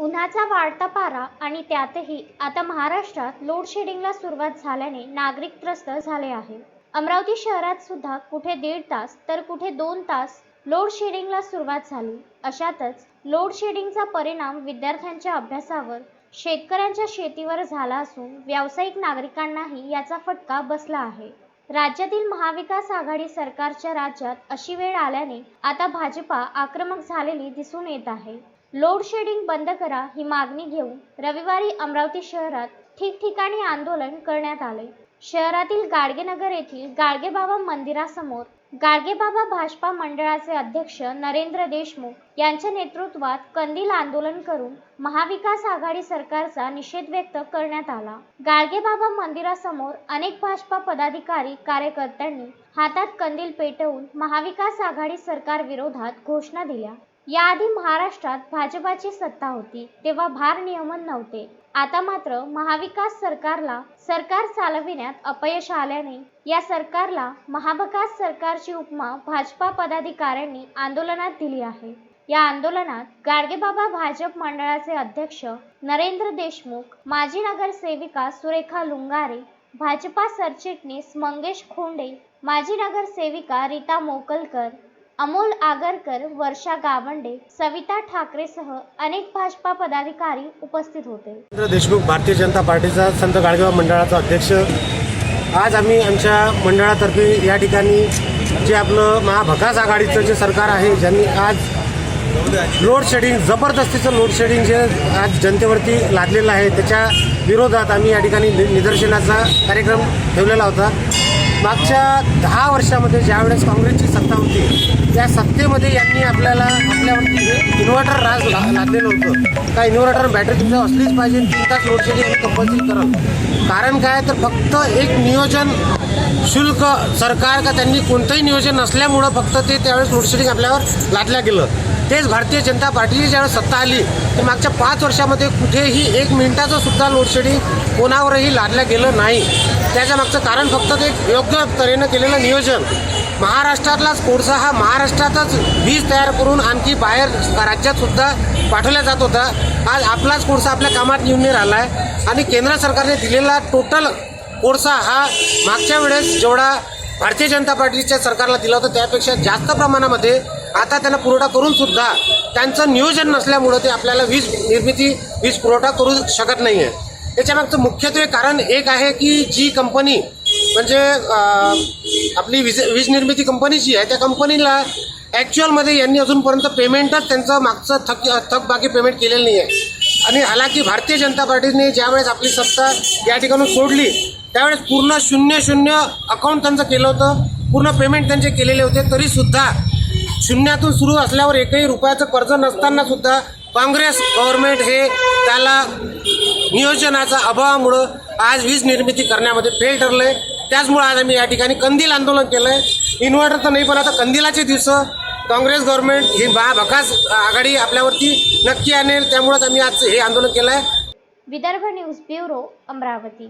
उन्हाचा वाढता पारा आणि त्यातही आता महाराष्ट्रात लोडशेडिंगला सुरुवात झाल्याने नागरिक त्रस्त झाले आहे. अमरावती शहरात सुद्धा कुठे दीड तास तर कुठे दोन तास लोड शेडिंगला सुरुवात झाली. अशातच लोड शेडिंगचा परिणाम विद्यार्थ्यांच्या अभ्यासावर शेतकऱ्यांच्या शेतीवर झाला असून व्यावसायिक नागरिकांनाही याचा फटका बसला आहे. राज्यातील महाविकास आघाडी सरकारच्या राज्यात अशी वेळ आल्याने आता भाजपा आक्रमक झालेली दिसून येत आहे. लोड शेडिंग बंद करा ही मागणी घेऊन रविवारी अमरावती शहरात ठिकठिकाणी आंदोलन करण्यात आले. शहरातील गाडगेनगर येथील गाडगेबाबा मंदिरासमोर गाडगेबाबा भाजपा मंडळाचे अध्यक्ष नरेंद्र देशमुख यांच्या नेतृत्वात कंदील आंदोलन करून महाविकास आघाडी सरकारचा निषेध व्यक्त करण्यात आला. गाडगेबाबा मंदिरासमोर अनेक भाजपा पदाधिकारी कार्यकर्त्यांनी हातात कंदील पेटवून महाविकास आघाडी सरकार विरोधात घोषणा दिल्या. याआधी महाराष्ट्रात भाजपाची सत्ता होती तेव्हा भारनियमन नव्हते. आता मात्र महाविकास सरकारला सरकार चालविण्यात अपयश आल्याने या सरकारला महाविकास सरकारची उपमा भाजपा पदाधिकाऱ्यांनी आंदोलनात दिली आहे. या आंदोलनात गाडगेबाबा भाजप मंडळाचे अध्यक्ष नरेंद्र देशमुख माजी नगरसेविका सुरेखा लुंगारे भाजपा सरचिटणीस मंगेश खोंडे माजी नगरसेविका रीता मोकलकर अमोल आगरकर वर्षा गावंडे सविता ठाकरेसह अनेक भाजपा पदाधिकारी उपस्थित होते. देशमुख भारतीय जनता पार्टीचा संत गाडगेवा मंडळाचा अध्यक्ष. आज आम्ही आमच्या मंडळातर्फे या ठिकाणी जे आपलं महाभकास आघाडीचं जे सरकार आहे ज्यांनी आज लोड शेडिंग जबरदस्तीचं लोड शेडिंग जे आज जनतेवरती लादलेलं आहे त्याच्या विरोधात आम्ही या ठिकाणी नि- निदर्शनाचा कार्यक्रम ठेवलेला होता. मागच्या दहा वर्षामध्ये ज्यावेळेस काँग्रेसची सत्ता होती त्या सत्तेमध्ये यांनी आपल्याला आपल्यावरती इन्व्हर्टर राज ला लादलेलं होतं. का इन्व्हर्टर बॅटरी तुमच्या असलीच पाहिजे तीन तास लोड शेडिंग कंपल्सरी करत कारण काय? तर फक्त एक नियोजन शुल्क सरकार का त्यांनी कोणतंही नियोजन नसल्यामुळं फक्त ते त्यावेळेस लोडशेडिंग आपल्यावर लादलं गेलं. तेच भारतीय जनता पार्टीची ज्यावेळेस सत्ता आली तर मागच्या पाच वर्षामध्ये कुठेही एक मिनिटाचं सुद्धा सबसिडी कोणावरही लादलं गेलं नाही. त्याच्या मागचं कारण फक्त ते योग्य तऱ्हेनं केलेलं नियोजन. महाराष्ट्रातलाच कोळसा हा महाराष्ट्रातच वीज तयार करून आणखी बाहेर राज्यात सुद्धा पाठवला जात होता. आज आपलाच कोळसा आपल्या कामात येऊन नाही राहिला आहे आणि केंद्र सरकारने दिलेला टोटल कोळसा हा मागच्या वेळेस जेवढा भारतीय जनता पार्टीच्या सरकारला दिला होता त्यापेक्षा जास्त प्रमाणामध्ये आता त्यांना पुरवठा करून सुद्धा त्यांचं नियोजन नसल्यामुळं ते आपल्याला वीज निर्मिती वीज पुरवठा करू शकत नाही आहे याच्यामागचं मुख्यत्वे कारण एक आहे की जी कंपनी म्हणजे आपली वीज वीज निर्मिती कंपनी जी आहे त्या कंपनीला ॲक्च्युअलमध्ये यांनी अजूनपर्यंत पेमेंटच त्यांचं मागचं थक थकबाकी पेमेंट केलेलं नाही आहे आणि हालाकी भारतीय जनता पार्टीने ज्यावेळेस आपली सत्ता या ठिकाणून सोडली त्यावेळेस पूर्ण शून्य शून्य अकाउंट त्यांचं केलं होतं. पूर्ण पेमेंट त्यांचे केलेले होते. तरीसुद्धा शून्यातून सुरू असल्यावर एकही रुपयाचं कर्ज नसताना सुद्धा काँग्रेस गव्हर्नमेंट हे त्याला नियोजनाच्या अभावामुळं आज वीज निर्मिती करण्यामध्ये फेल ठरलं आहे त्याचमुळं आज आम्ही या ठिकाणी कंदील आंदोलन केलं आहे इन्व्हर्टर तर नाही पण आता कंदिलाचे दिवस काँग्रेस गव्हर्नमेंट ही बा भकास आघाडी आपल्यावरती नक्की आणेल. त्यामुळंच आम्ही आज हे आंदोलन केलं आहे विदर्भ न्यूज ब्युरो अमरावती.